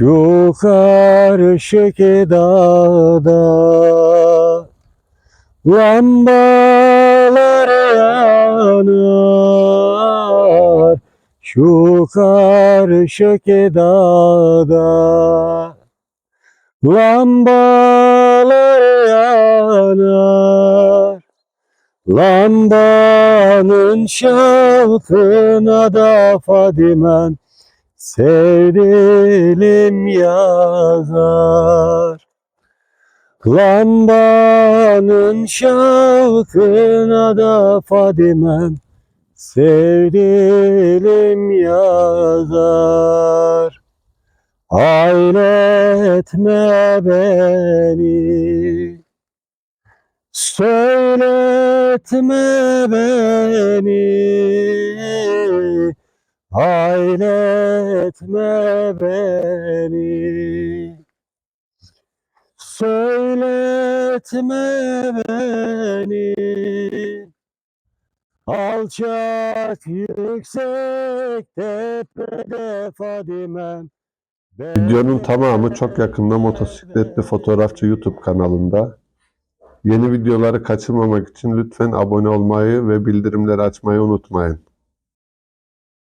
Şu karışık dağda lambalar yanar. Şu karışık dağda lambalar yanar. Lambanın şafına da Fadimen Sevdilim yazar. Lambanın şafına da Fadimen Sevdilim yazar. Ailetme beni. Söyletme beni Ailetme beni Söyletme beni Alçak yüksek tepede Fadimem Videonun tamamı çok yakında Motosikletli Fotoğrafçı YouTube kanalında. Yeni videoları kaçırmamak için lütfen abone olmayı ve bildirimleri açmayı unutmayın.